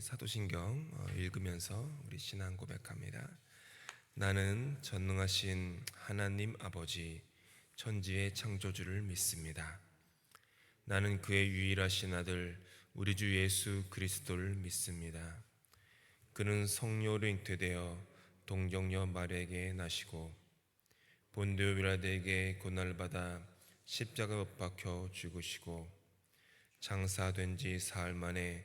사도신경 어, 읽으면서 우리 신앙 고백합니다. 나는 전능하신 하나님 아버지 천지의 창조주를 믿습니다. 나는 그의 유일하신 아들 우리 주 예수 그리스도를 믿습니다. 그는 성령으로 잉태되어 동정녀 마리아에게 나시고 본디오 빌라드에게 고난을 받아 십자가 못 박혀 죽으시고 장사된 지 사흘 만에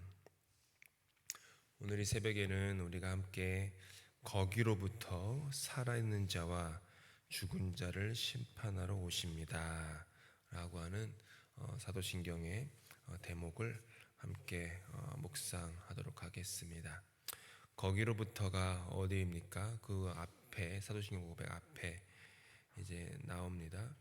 오늘 이 새벽에는 우리가 함께 거기로부터 살아있는 자와 죽은 자를 심판하러 오십니다. 라고 하는 어, 사도신경의 어, 대목을 함께 어, 묵상하도록 하겠습니다. 거기로부터가 어디입니까? 그 앞에 사도신경 고백 앞에 이제 나옵니다.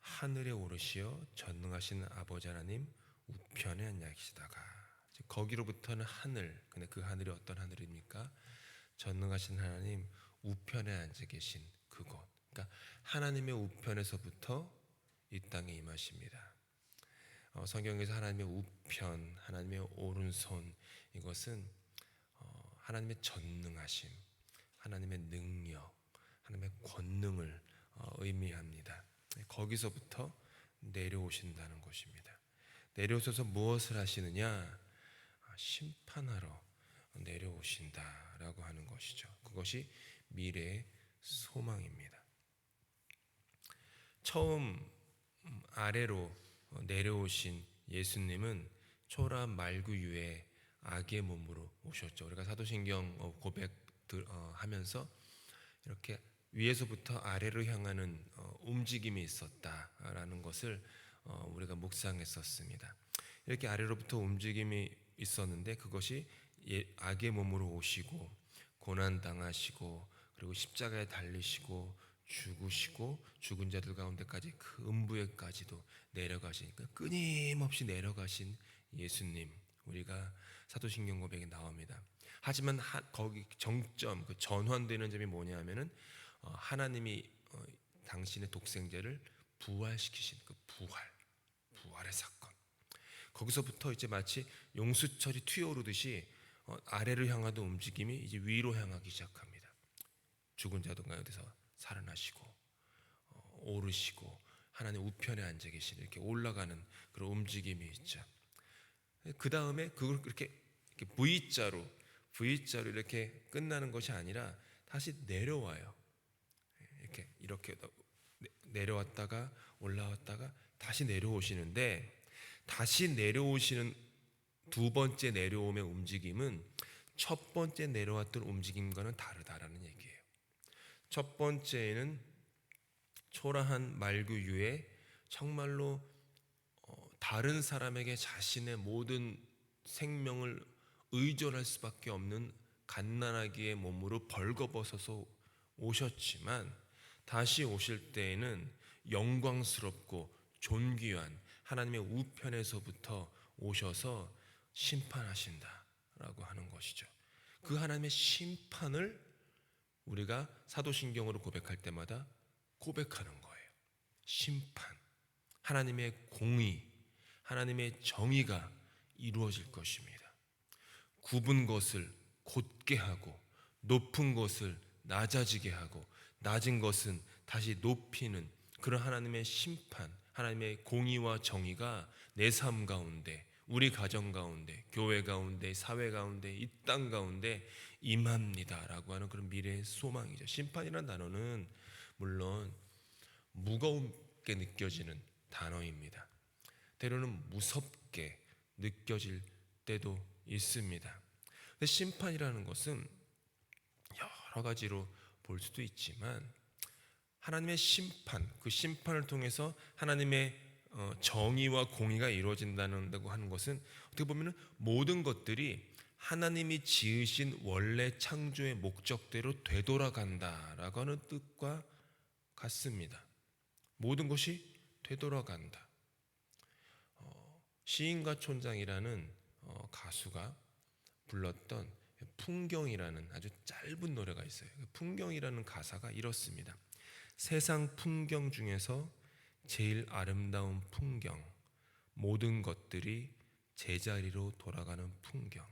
하늘에 오르시어 전능하신 아버지 하나님 우편에 앉아 계시다가 거기로부터는 하늘. 근데 그 하늘이 어떤 하늘입니까? 전능하신 하나님 우편에 앉아 계신 그곳. 그러니까 하나님의 우편에서부터 이 땅에 임하십니다. 어, 성경에서 하나님의 우편, 하나님의 오른손 이것은 어, 하나님의 전능하심, 하나님의 능력, 하나님의 권능을 어, 의미합니다. 거기서부터 내려오신다는 것입니다. 내려오셔서 무엇을 하시느냐? 아, 심판하러 내려오신다라고 하는 것이죠. 그것이 미래의 소망입니다. 처음 음, 아래로 내려오신 예수님은 초라 말구유의 악의 몸으로 오셨죠. 우리가 사도신경 어, 고백하면서 이렇게 위에서부터 아래로 향하는 어, 움직임이 있었다라는 것을 어, 우리가 묵상했었습니다. 이렇게 아래로부터 움직임이 있었는데 그것이 예, 악의 몸으로 오시고 고난 당하시고 그리고 십자가에 달리시고 죽으시고 죽은 자들 가운데까지 그 음부에까지도 내려가시니까 끊임없이 내려가신 예수님 우리가 사도신경 고백에 나옵니다. 하지만 하, 거기 정점 그 전환되는 점이 뭐냐면은 어, 하나님이 어, 당신의 독생자를 부활시키신 그 부활 거기서부터 이제 마치 용수철이 튀어오르듯이 어, 아래를 향하던 움직임이 이제 위로 향하기 시작합니다. 죽은 자들 가운데서 살아나시고 어, 오르시고 하나님 우편에 앉아 계신 이렇게 올라가는 그런 움직임이 있죠. 그 다음에 그걸 그렇게 V자로 V자로 이렇게 끝나는 것이 아니라 다시 내려와요. 이렇게 이렇게 내려왔다가 올라왔다가 다시 내려오시는데 다시 내려오시는 두 번째 내려옴의 움직임은 첫 번째 내려왔던 움직임과는 다르다라는 얘기예요. 첫 번째는 초라한 말구유에 정말로 어, 다른 사람에게 자신의 모든 생명을 의존할 수밖에 없는 갓난아기의 몸으로 벌거벗어서 오셨지만 다시 오실 때에는 영광스럽고 존귀한 하나님의 우편에서부터 오셔서 심판하신다라고 하는 것이죠. 그 하나님의 심판을 우리가 사도신경으로 고백할 때마다 고백하는 거예요. 심판. 하나님의 공의, 하나님의 정의가 이루어질 것입니다. 굽은 것을 곧게 하고 높은 것을 낮아지게 하고 낮은 것은 다시 높이는 그런 하나님의 심판, 하나님의 공의와 정의가 내 삶 가운데, 우리 가정 가운데, 교회 가운데, 사회 가운데, 이 땅 가운데 임합니다라고 하는 그런 미래의 소망이죠. 심판이라는 단어는 물론 무겁게 느껴지는 단어입니다. 때로는 무섭게 느껴질 때도 있습니다. 심판이라는 것은 여러 가지로 볼 수도 있지만 하나님의 심판, 그 심판을 통해서 하나님의 정의와 공의가 이루어진다고 하는 것은 어떻게 보면 모든 것들이 하나님이 지으신 원래 창조의 목적대로 되돌아간다라고 하는 뜻과 같습니다. 모든 것이 되돌아간다. 어, 시인과 촌장이라는 어, 가수가 불렀던 풍경이라는 아주 짧은 노래가 있어요. 그 풍경이라는 가사가 이렇습니다. 세상 풍경 중에서 제일 아름다운 풍경, 모든 것들이 제자리로 돌아가는 풍경.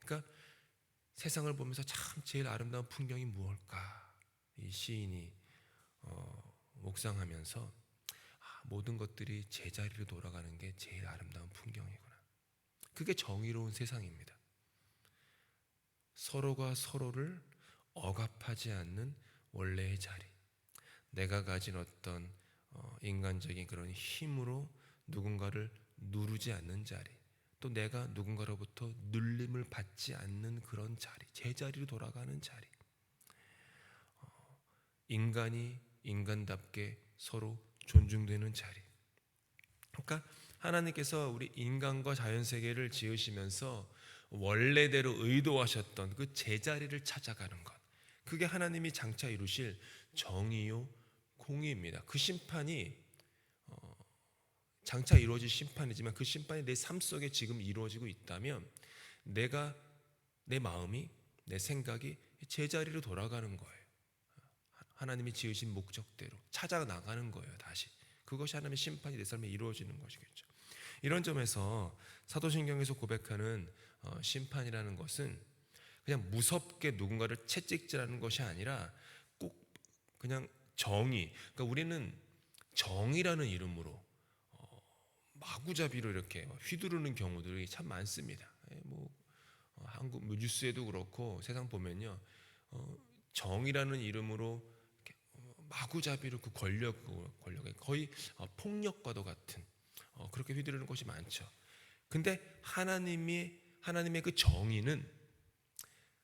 그러니까 세상을 보면서 참 제일 아름다운 풍경이 무엇일까? 이 시인이 어, 묵상하면서 아, 모든 것들이 제자리로 돌아가는 게 제일 아름다운 풍경이구나. 그게 정의로운 세상입니다. 서로가 서로를 억압하지 않는 원래의 자리. 내가 가진 어떤 어, 인간적인 그런 힘으로 누군가를 누르지 않는 자리. 또 내가 누군가로부터 눌림을 받지 않는 그런 자리. 제자리로 돌아가는 자리. 어, 인간이 인간답게 서로 존중되는 자리. 그러니까 하나님께서 우리 인간과 자연 세계를 지으시면서 원래대로 의도하셨던 그 제자리를 찾아가는 것. 그게 하나님이 장차 이루실 정의요 공의입니다. 그 심판이 어, 장차 이루어질 심판이지만 그 심판이 내 삶 속에 지금 이루어지고 있다면 내가 내 마음이 내 생각이 제자리로 돌아가는 거예요. 하나님이 지으신 목적대로 찾아 나가는 거예요. 다시 그것이 하나님의 심판이 내 삶에 이루어지는 것이겠죠. 이런 점에서 사도신경에서 고백하는 어, 심판이라는 것은 그냥 무섭게 누군가를 채찍질하는 것이 아니라 꼭 그냥 정의. 그러니까 우리는 정의라는 이름으로 어, 마구잡이로 이렇게 휘두르는 경우들이 참 많습니다. 예, 뭐 어, 한국 뭐 뉴스에도 그렇고 세상 보면요 어, 정의라는 이름으로 마구잡이로 그 권력 그 권력에 거의 어, 폭력과도 같은 어, 그렇게 휘두르는 것이 많죠. 근데 하나님이 하나님의 그 정의는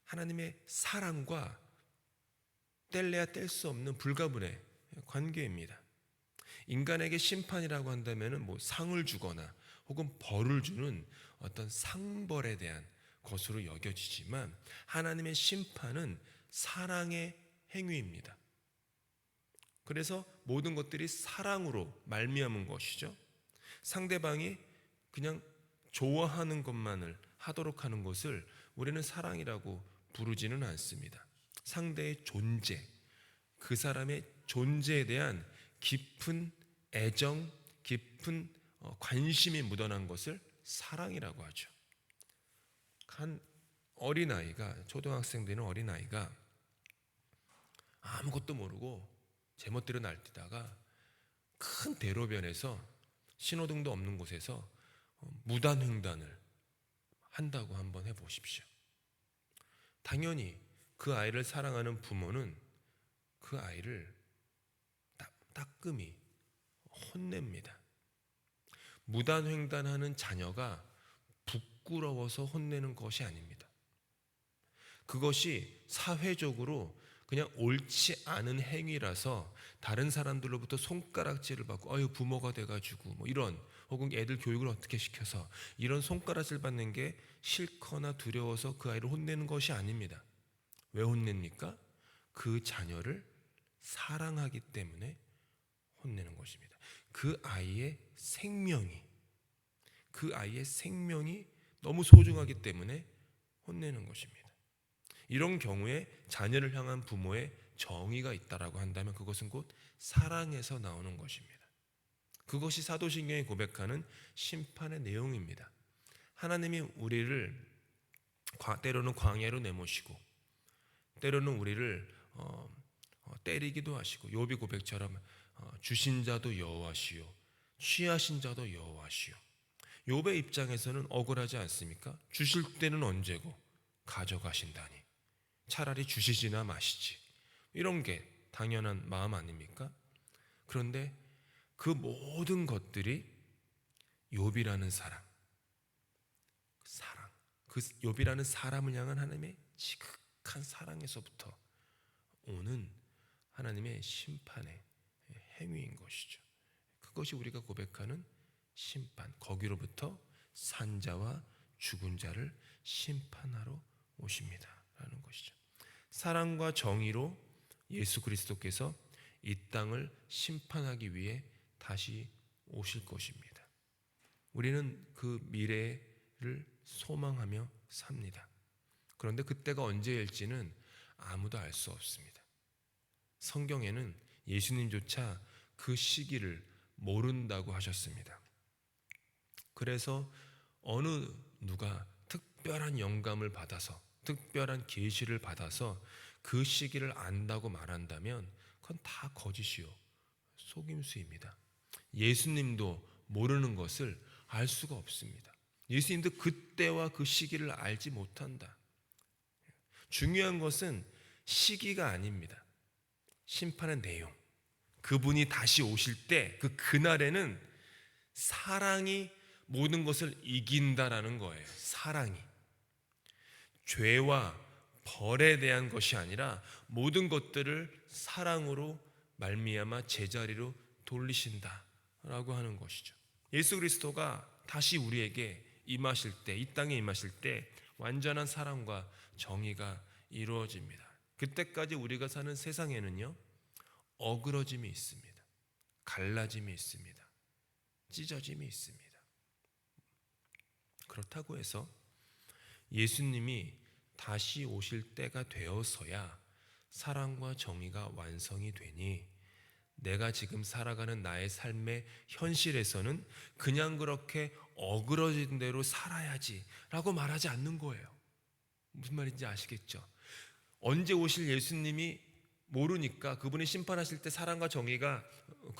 하나님의 사랑과 뗄래야 뗄 수 없는 불가분의 관계입니다. 인간에게 심판이라고 한다면은 뭐 상을 주거나 혹은 벌을 주는 어떤 상벌에 대한 것으로 여겨지지만 하나님의 심판은 사랑의 행위입니다. 그래서 모든 것들이 사랑으로 말미암은 것이죠. 상대방이 그냥 좋아하는 것만을 하도록 하는 것을 우리는 사랑이라고 부르지는 않습니다. 상대의 존재, 그 사람의 존재에 대한 깊은 애정, 깊은 어, 관심이 묻어난 것을 사랑이라고 하죠. 한 어린아이가 초등학생 되는 어린아이가 아무것도 모르고 제멋대로 날뛰다가 큰 대로변에서 신호등도 없는 곳에서 어, 무단횡단을 한다고 한번 해보십시오. 당연히 그 아이를 사랑하는 부모는 그 아이를 따, 따끔히 혼냅니다. 무단횡단하는 자녀가 부끄러워서 혼내는 것이 아닙니다. 그것이 사회적으로 그냥 옳지 않은 행위라서 다른 사람들로부터 손가락질을 받고 어유 부모가 돼가지고 뭐 이런 혹은 애들 교육을 어떻게 시켜서 이런 손가락질 받는 게 싫거나 두려워서 그 아이를 혼내는 것이 아닙니다. 왜 혼냅니까? 그 자녀를 사랑하기 때문에 혼내는 것입니다. 그 아이의 생명이 그 아이의 생명이 너무 소중하기 때문에 혼내는 것입니다. 이런 경우에 자녀를 향한 부모의 정의가 있다라고 한다면 그것은 곧 사랑에서 나오는 것입니다. 그것이 사도신경이 고백하는 심판의 내용입니다. 하나님이 우리를 때로는 광야로 내모시고 때로는 우리를 어, 어, 때리기도 하시고 요비 고백처럼 어, 주신 자도 여호와시요 취하신 자도 여호와시요 욥의 입장에서는 억울하지 않습니까? 주실 때는 언제고 가져가신다니 차라리 주시지나 마시지 이런 게 당연한 마음 아닙니까? 그런데 그 모든 것들이 욥이라는 사람 사랑 그 욥이라는 사람을 향한 하나님의 지극 한 사랑에서부터 오는 하나님의 심판의 행위인 것이죠. 그것이 우리가 고백하는 심판 거기로부터 산자와 죽은 자를 심판하러 오십니다 라는 것이죠. 사랑과 정의로 예수 그리스도께서 이 땅을 심판하기 위해 다시 오실 것입니다. 우리는 그 미래를 소망하며 삽니다. 그런데 그때가 언제일지는 아무도 알 수 없습니다. 성경에는 예수님조차 그 시기를 모른다고 하셨습니다. 그래서 어느 누가 특별한 영감을 받아서 특별한 계시를 받아서 그 시기를 안다고 말한다면 그건 다 거짓이요 속임수입니다. 예수님도 모르는 것을 알 수가 없습니다. 예수님도 그때와 그 시기를 알지 못한다. 중요한 것은 시기가 아닙니다. 심판의 내용. 그분이 다시 오실 때 그 그날에는 사랑이 모든 것을 이긴다라는 거예요. 사랑이. 죄와 벌에 대한 것이 아니라 모든 것들을 사랑으로 말미암아 제자리로 돌리신다라고 하는 것이죠. 예수 그리스도가 다시 우리에게 임하실 때, 이 땅에 임하실 때 완전한 사랑과 정의가 이루어집니다. 그때까지 우리가 사는 세상에는요, 어그러짐이 있습니다. 갈라짐이 있습니다. 찢어짐이 있습니다. 그렇다고 해서 예수님이 다시 오실 때가 되어서야 사랑과 정의가 완성이 되니 내가 지금 살아가는 나의 삶의 현실에서는 그냥 그렇게 어그러진 대로 살아야지 라고 말하지 않는 거예요. 무슨 말인지 아시겠죠? 언제 오실 예수님이 모르니까 그분이 심판하실 때 사랑과 정의가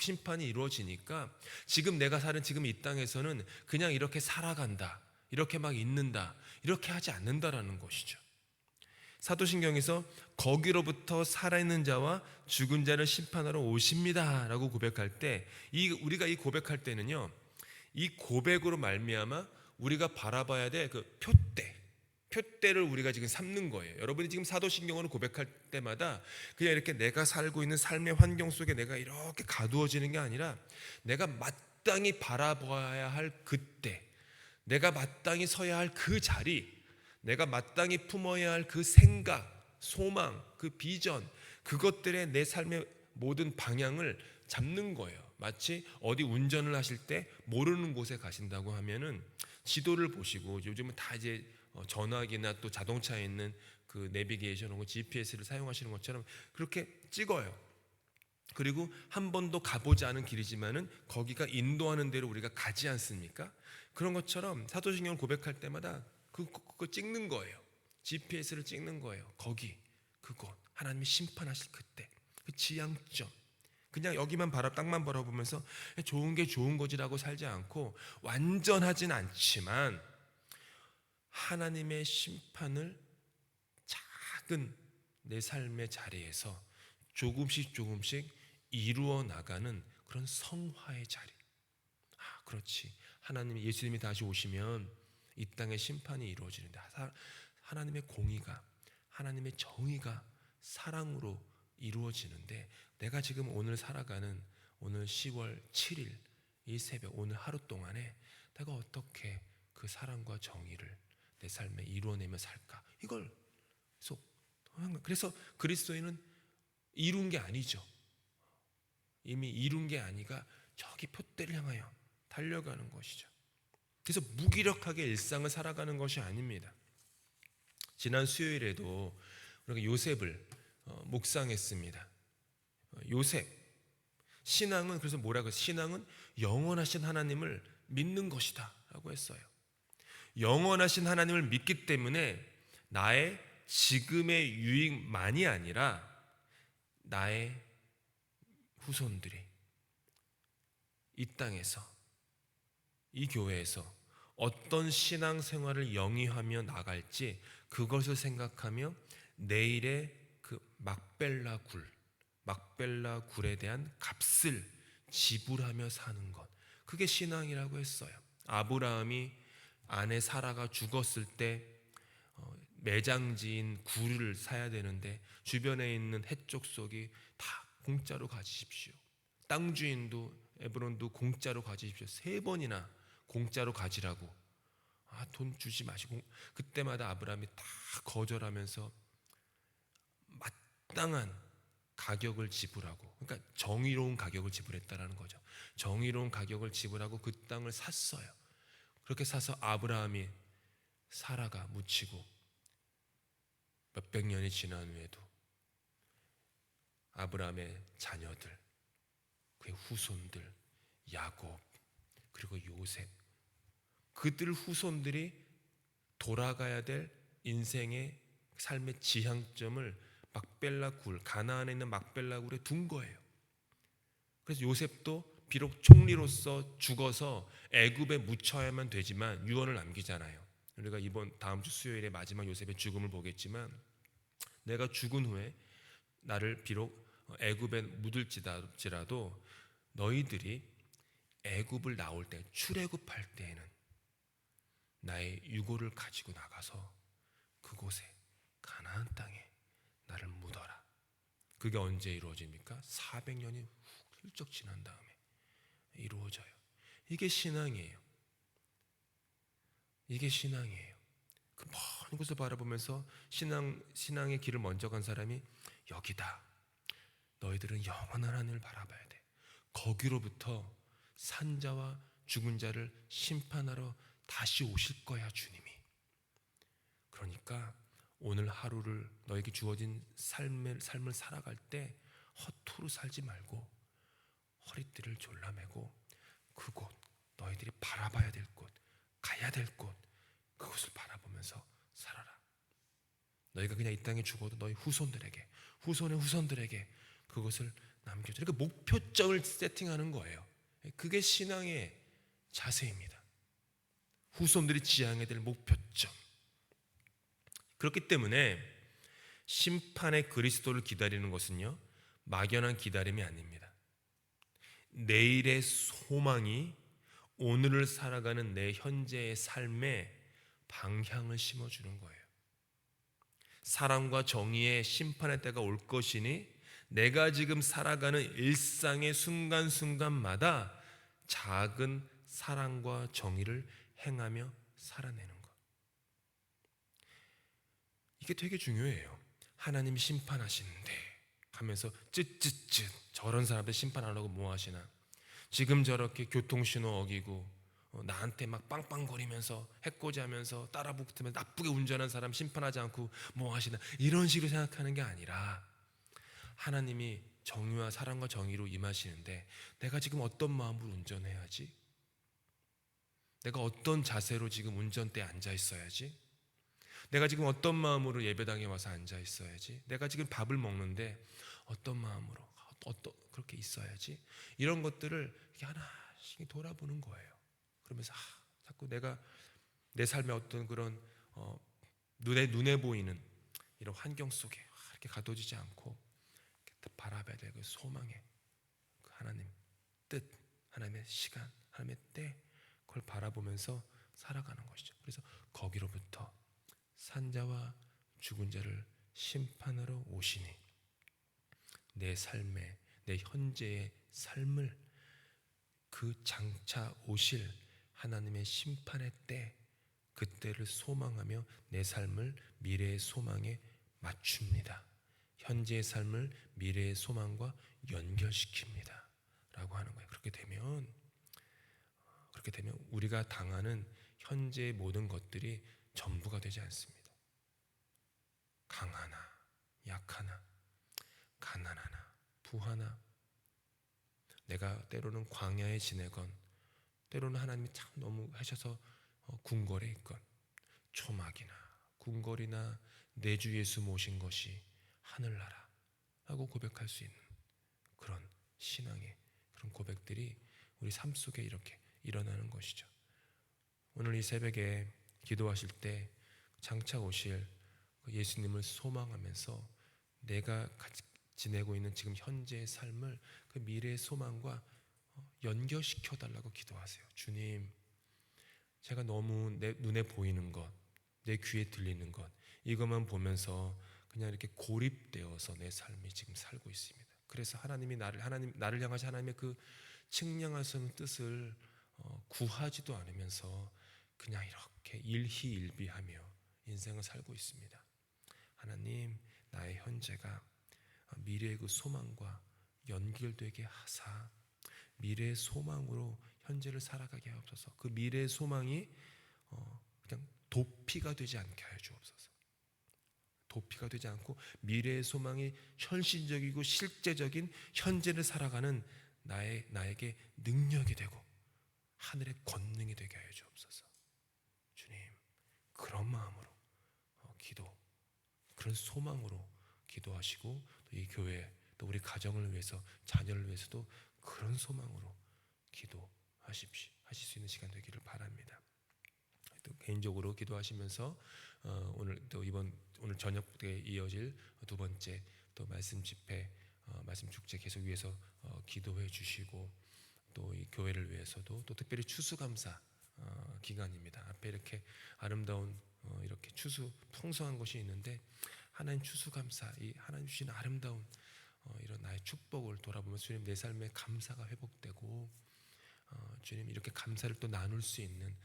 심판이 이루어지니까 지금 내가 사는 지금 이 땅에서는 그냥 이렇게 살아간다. 이렇게 막 있는다. 이렇게 하지 않는다라는 것이죠. 사도신경에서 거기로부터 살아있는 자와 죽은 자를 심판하러 오십니다 라고 고백할 때 이 우리가 이 고백할 때는요. 이 고백으로 말미암아 우리가 바라봐야 될 그 표대 표대를 우리가 지금 삼는 거예요. 여러분이 지금 사도신경으로 고백할 때마다 그냥 이렇게 내가 살고 있는 삶의 환경 속에 내가 이렇게 가두어지는 게 아니라 내가 마땅히 바라봐야 할 그때, 내가 마땅히 서야 할 그 자리, 내가 마땅히 품어야 할 그 생각, 소망, 그 비전, 그것들의 내 삶의 모든 방향을 잡는 거예요. 마치 어디 운전을 하실 때 모르는 곳에 가신다고 하면은 지도를 보시고 요즘은 다 이제 어, 전화기나 또 자동차에 있는 그 내비게이션 혹은 GPS를 사용하시는 것처럼 그렇게 찍어요. 그리고 한 번도 가보지 않은 길이지만은 거기가 인도하는 대로 우리가 가지 않습니까? 그런 것처럼 사도신경을 고백할 때마다 그, 그, 그거 찍는 거예요. GPS를 찍는 거예요. 거기, 그곳, 하나님이 심판하실 그때, 그 지향점. 그냥 여기만 바라 땅만 바라보면서 좋은 게 좋은 거지라고 살지 않고 완전하진 않지만 하나님의 심판을 작은 내 삶의 자리에서 조금씩 조금씩 이루어 나가는 그런 성화의 자리. 아, 그렇지. 하나님 예수님이 다시 오시면 이 땅의 심판이 이루어지는데 하나님의 공의가 하나님의 정의가 사랑으로 이루어지는데 내가 지금 오늘 살아가는 오늘 10월 7일 이 새벽 오늘 하루 동안에 내가 어떻게 그 사랑과 정의를 내 삶에 이루어내며 살까? 이걸 속 그래서 그리스도인은 이룬 게 아니죠. 이미 이룬 게 아니가 저기 표대를 향하여 달려가는 것이죠. 그래서 무기력하게 일상을 살아가는 것이 아닙니다. 지난 수요일에도 우리가 요셉을 어, 묵상했습니다. 어, 요셉 신앙은 그래서 뭐라고? 신앙은 영원하신 하나님을 믿는 것이다라고 했어요. 영원하신 하나님을 믿기 때문에 나의 지금의 유익만이 아니라 나의 후손들이 이 땅에서 이 교회에서 어떤 신앙 생활을 영위하며 나갈지 그것을 생각하며 내일의 그 막벨라 굴, 막벨라 굴에 대한 값을 지불하며 사는 것. 그게 신앙이라고 했어요. 아브라함이 아내 사라가 죽었을 때 어, 매장지인 굴을 사야 되는데 주변에 있는 해쪽 속이 다 공짜로 가지십시오. 땅 주인도 에브론도 공짜로 가지십시오. 세 번이나 공짜로 가지라고 아, 돈 주지 마시고 그때마다 아브라함이 다 거절하면서 마땅한 가격을 지불하고 그러니까 정의로운 가격을 지불했다라는 거죠. 정의로운 가격을 지불하고 그 땅을 샀어요. 그렇게 사서 아브라함이 사라가 묻히고 몇백 년이 지난 후에도 아브라함의 자녀들, 그의 후손들, 야곱, 그리고 요셉, 그들 후손들이 돌아가야 될 인생의 삶의 지향점을 막벨라 굴, 가나안에 있는 막벨라 굴에 둔 거예요. 그래서 요셉도 비록 총리로서 죽어서 애굽에 묻혀야만 되지만 유언을 남기잖아요. 우리가 이번 다음 주 수요일에 마지막 요셉의 죽음을 보겠지만 내가 죽은 후에 나를 비록 애굽에 묻을지라도 너희들이 애굽을 나올 때 출애굽할 때에는 나의 유고를 가지고 나가서 그곳에 가나안 땅에 나를 묻어라. 그게 언제 이루어집니까? 400년이 훌쩍 지난 다음에 이루어져요. 이게 신앙이에요. 이게 신앙이에요. 그 먼 곳을 바라보면서 신앙 신앙의 길을 먼저 간 사람이 여기다. 너희들은 영원한 하늘을 바라봐야 돼. 거기로부터 산자와 죽은 자를 심판하러 다시 오실 거야, 주님이. 그러니까 오늘 하루를 너에게 주어진 삶을, 삶을 살아갈 때 허투루 살지 말고 허리띠를 졸라매고 그곳 너희들이 바라봐야 될 곳, 가야 될 곳, 그곳을 바라보면서 살아라. 너희가 그냥 이 땅에 죽어도 너희 후손들에게, 후손의 후손들에게 그것을 남겨줘. 그러니까 목표점을 세팅하는 거예요. 그게 신앙의 자세입니다. 후손들이 지향해야 될 목표점. 그렇기 때문에 심판의 그리스도를 기다리는 것은요 막연한 기다림이 아닙니다. 내일의 소망이 오늘을 살아가는 내 현재의 삶에 방향을 심어주는 거예요. 사랑과 정의의 심판의 때가 올 것이니 내가 지금 살아가는 일상의 순간순간마다 작은 사랑과 정의를 행하며 살아내는 것. 이게 되게 중요해요. 하나님 심판하시는데 하면서 쯧쯧쯧 저런 사람들 심판 안 하고 뭐 하시나? 지금 저렇게 교통신호 어기고 어, 나한테 막 빵빵거리면서 해코지하면서 따라붙으면서 나쁘게 운전한 사람 심판하지 않고 뭐 하시나? 이런 식으로 생각하는 게 아니라 하나님이 정의와 사랑과 정의로 임하시는데 내가 지금 어떤 마음으로 운전해야지? 내가 어떤 자세로 지금 운전대에 앉아 있어야지? 내가 지금 어떤 마음으로 예배당에 와서 앉아 있어야지? 내가 지금 밥을 먹는데 어떤 마음으로 어떤 그렇게 있어야지? 이런 것들을 이렇게 하나씩 돌아보는 거예요. 그러면서 아, 자꾸 내가 내 삶의 어떤 그런 어, 눈에 눈에 보이는 이런 환경 속에 이렇게 가둬지지 않고 바라봐야 될 그 소망의 그 하나님 뜻, 하나님의 시간, 하나님의 때 그걸 바라보면서 살아가는 것이죠. 그래서 거기로부터 산자와 죽은 자를 심판하러 오시니 내 삶의 내 현재의 삶을 그 장차 오실 하나님의 심판의 때 그때를 소망하며 내 삶을 미래의 소망에 맞춥니다. 현재의 삶을 미래의 소망과 연결시킵니다. 라고 하는 거예요. 그렇게 되면 그렇게 되면 우리가 당하는 현재의 모든 것들이 전부가 되지 않습니다. 강하나 약하나 가난하나 부하나 내가 때로는 광야에 지내건 때로는 하나님이 참 너무 하셔서 어, 궁궐에 있건 초막이나 궁궐이나 내 주 예수 모신 것이 하늘나라 하고 고백할 수 있는 그런 신앙의 그런 고백들이 우리 삶 속에 이렇게 일어나는 것이죠. 오늘 이 새벽에 기도하실 때 장차 오실 그 예수님을 소망하면서 내가 지내고 있는 지금 현재의 삶을 그 미래의 소망과 어, 연결시켜 달라고 기도하세요. 주님, 제가 너무 내 눈에 보이는 것, 내 귀에 들리는 것, 이것만 보면서 그냥 이렇게 고립되어서 내 삶이 지금 살고 있습니다. 그래서 하나님이 나를 하나님 나를 향하신 하나님의 그 측량하시는 뜻을 어, 구하지도 않으면서 그냥 이렇게 일희일비하며 인생을 살고 있습니다. 하나님, 나의 현재가 미래의 그 소망과 연결되게 하사 미래의 소망으로 현재를 살아가게 하옵소서. 그 미래의 소망이 어, 그냥 도피가 되지 않게 하여 주옵소서. 도피가 되지 않고 미래의 소망이 현실적이고 실제적인 현재를 살아가는 나의 나에게 능력이 되고 하늘의 권능이 되게 하여 주옵소서. 주님, 그런 마음으로 어, 기도, 그런 소망으로 기도하시고 또 이 교회 또 우리 가정을 위해서 자녀를 위해서도 그런 소망으로 기도하십시 하실 수 있는 시간 되기를 바랍니다. 또 개인적으로 기도하시면서 어, 오늘 또 이번 오늘 저녁 때 이어질 두 번째 또 말씀 집회 어, 말씀 축제 계속 위해서 어, 기도해 주시고 또 이 교회를 위해서도 또 특별히 추수감사 어, 기간입니다. 앞에 이렇게 아름다운 어, 이렇게 추수 풍성한 것이 있는데 하나님 추수감사 이 하나님 주신 아름다운 어, 이런 나의 축복을 돌아보면 주님 내 삶에 감사가 회복되고 어, 주님 이렇게 감사를 또 나눌 수 있는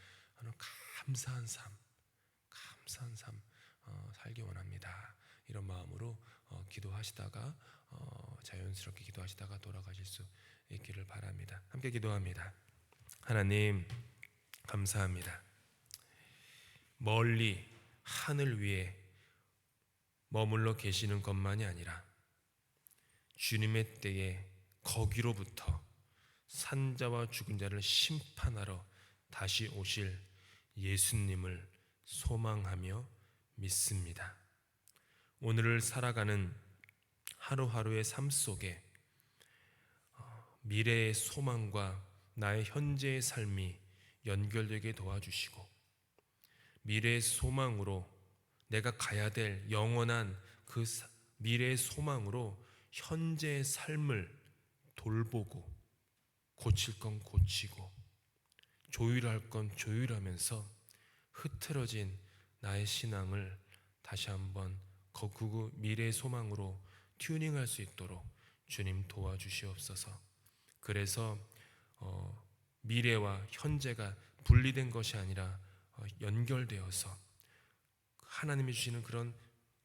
감사한 삶, 감사한 삶 어, 살기 원합니다. 이런 마음으로 어, 기도하시다가 어, 자연스럽게 기도하시다가 돌아가실 수 있기를 바랍니다. 함께 기도합니다. 하나님 감사합니다. 멀리 하늘 위에 머물러 계시는 것만이 아니라 주님의 때에 거기로부터 산자와 죽은 자를 심판하러 다시 오실 예수님을 소망하며 믿습니다. 오늘을 살아가는 하루하루의 삶 속에 어, 미래의 소망과 나의 현재의 삶이 연결되게 도와주시고 미래의 소망으로 내가 가야 될 영원한 그 사- 미래의 소망으로 현재의 삶을 돌보고 고칠 건 고치고 조율할 건 조율하면서 흐트러진 나의 신앙을 다시 한번 거그 미래의 소망으로 튜닝할 수 있도록 주님 도와주시옵소서. 그래서 어, 미래와 현재가 분리된 것이 아니라 어, 연결되어서 하나님이 주시는 그런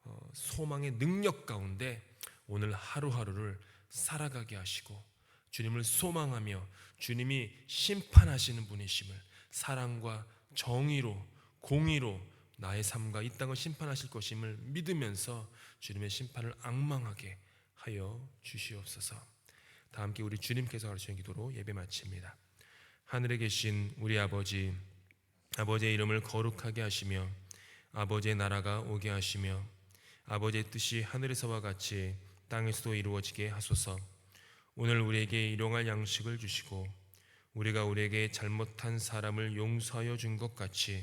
어, 소망의 능력 가운데 오늘 하루하루를 살아가게 하시고 주님을 소망하며 주님이 심판하시는 분이심을 사랑과 정의로 공의로 나의 삶과 이 땅을 심판하실 것임을 믿으면서 주님의 심판을 악망하게 하여 주시옵소서. 다 함께 우리 주님께서 가르치는 기도로 예배 마칩니다. 하늘에 계신 우리 아버지 아버지의 이름을 거룩하게 하시며 아버지의 나라가 오게 하시며 아버지의 뜻이 하늘에서와 같이 땅에서도 이루어지게 하소서. 오늘 우리에게 일용할 양식을 주시고 우리가 우리에게 잘못한 사람을 용서하여 준 것 같이